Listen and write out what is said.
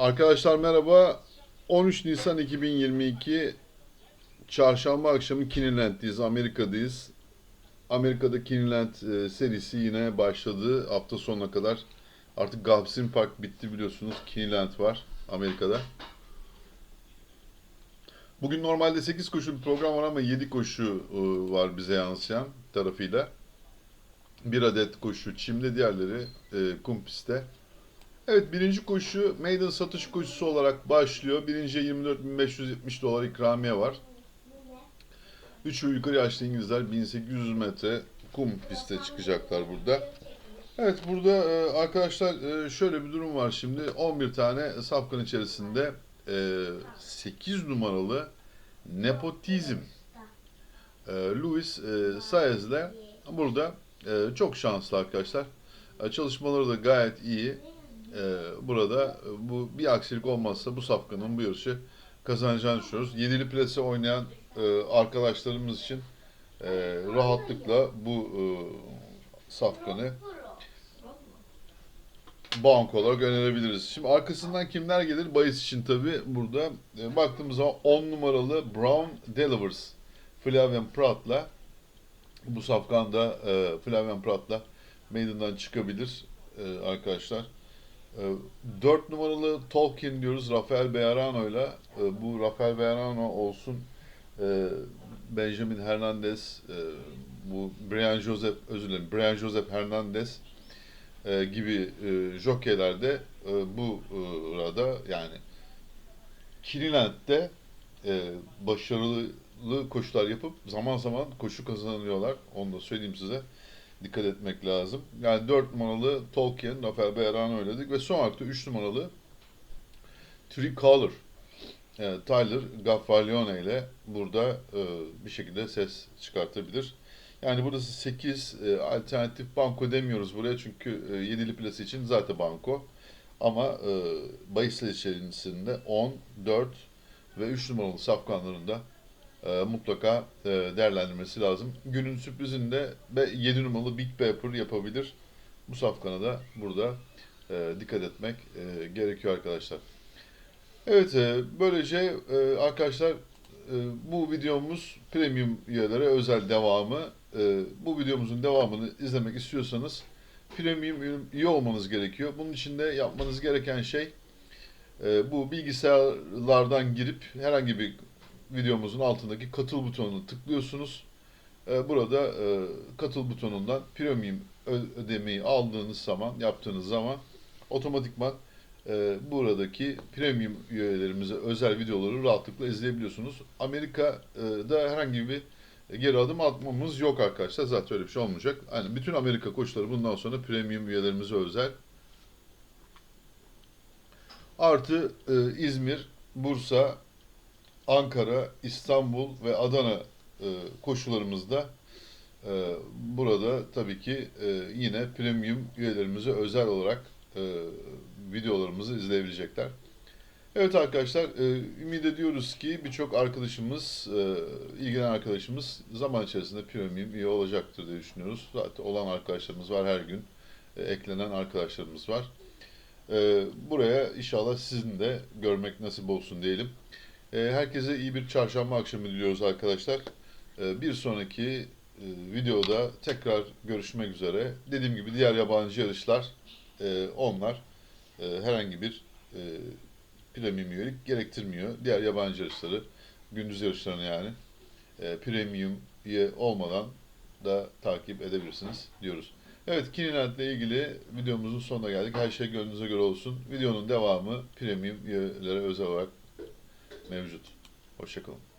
Arkadaşlar merhaba. 13 Nisan 2022 Çarşamba akşamı Kiniland'deyiz. Amerika'dayız. Amerika'da Kiniland e, serisi yine başladı hafta sonuna kadar. Artık Gulfstream Park bitti biliyorsunuz. Kiniland var Amerika'da. Bugün normalde 8 koşu bir program var ama 7 koşu e, var bize yansıyan tarafıyla. Bir adet koşu çimde, diğerleri e, kum pistte. Evet birinci koşu maiden satış koşusu olarak başlıyor. Birinciye 24.570 dolar ikramiye var. 3 ve yukarı yaşlı İngilizler 1800 metre kum piste çıkacaklar burada. Evet burada e, arkadaşlar e, şöyle bir durum var şimdi. 11 tane safkan içerisinde e, 8 numaralı nepotizm e, Louis e, Saez'le burada e, çok şanslı arkadaşlar. E, çalışmaları da gayet iyi. Ee, burada e, bu bir aksilik olmazsa bu safkanın bu yarışı kazanacağını düşünüyoruz. Yedili plase oynayan e, arkadaşlarımız için e, rahatlıkla bu e, safkanı bank olarak önerebiliriz. Şimdi arkasından kimler gelir? Bayis için tabi burada e, baktığımız zaman 10 numaralı Brown Delivers Flavian Pratt'la bu safkan da e, Flavian Pratt'la Maiden'dan çıkabilir e, arkadaşlar. 4 numaralı Tolkien diyoruz Rafael Bejarano'yla. E, Bu Rafael Bejarano olsun e, Benjamin Hernandez, bu Brian Joseph, özür dilerim, Brian Joseph Hernandez gibi jokeylerde bu arada yani Kiniland'de e, başarılı koşular yapıp zaman zaman koşu kazanıyorlar. Onu da söyleyeyim size dikkat etmek lazım. Yani 4 numaralı Tolkien, Rafael Bejarano oynadık ve son da 3 numaralı Tricolor e, Tyler Gaffalione ile burada e, bir şekilde ses çıkartabilir. Yani burası 8 e, alternatif banko demiyoruz buraya çünkü e, 7'li plası için zaten banko. Ama e, bahisler içerisinde 10, 4 ve 3 numaralı safkanlarında e, mutlaka e, değerlendirmesi lazım. Günün sürprizinde ve 7 numaralı Big Pepper yapabilir. Bu safkana da burada e, dikkat etmek e, gerekiyor arkadaşlar. Evet, e, böylece e, arkadaşlar e, bu videomuz premium üyelere özel devamı. E, bu videomuzun devamını izlemek istiyorsanız premium üye olmanız gerekiyor. Bunun için de yapmanız gereken şey e, bu bilgisayarlardan girip herhangi bir videomuzun altındaki katıl butonuna tıklıyorsunuz. Ee, Burada e, katıl butonundan premium ödemeyi aldığınız zaman, yaptığınız zaman otomatikman e, buradaki premium üyelerimize özel videoları rahatlıkla izleyebiliyorsunuz. Amerika'da herhangi bir geri adım atmamız yok arkadaşlar. Zaten öyle bir şey olmayacak. Yani bütün Amerika koçları bundan sonra premium üyelerimize özel. Artı e, İzmir, Bursa, Ankara, İstanbul ve Adana e, koşularımızda e, burada tabii ki e, yine premium üyelerimize özel olarak e, videolarımızı izleyebilecekler. Evet arkadaşlar, e, ümit ediyoruz ki birçok arkadaşımız, e, ilgilenen arkadaşımız zaman içerisinde premium üye olacaktır diye düşünüyoruz. Zaten olan arkadaşlarımız var her gün, e, eklenen arkadaşlarımız var. E, buraya inşallah sizin de görmek nasip olsun diyelim. E, Herkese iyi bir çarşamba akşamı diliyoruz arkadaşlar. E, Bir sonraki e, videoda tekrar görüşmek üzere. Dediğim gibi diğer yabancı yarışlar e, onlar e, herhangi bir premium üyelik gerektirmiyor. Diğer yabancı yarışları, gündüz yarışlarını yani premium üye olmadan da takip edebilirsiniz diyoruz. Evet, Kiniland ile ilgili videomuzun sonuna geldik. Her şey gönlünüze göre olsun. Videonun devamı premium üyelere özel olarak mevcut. Hoşçakalın.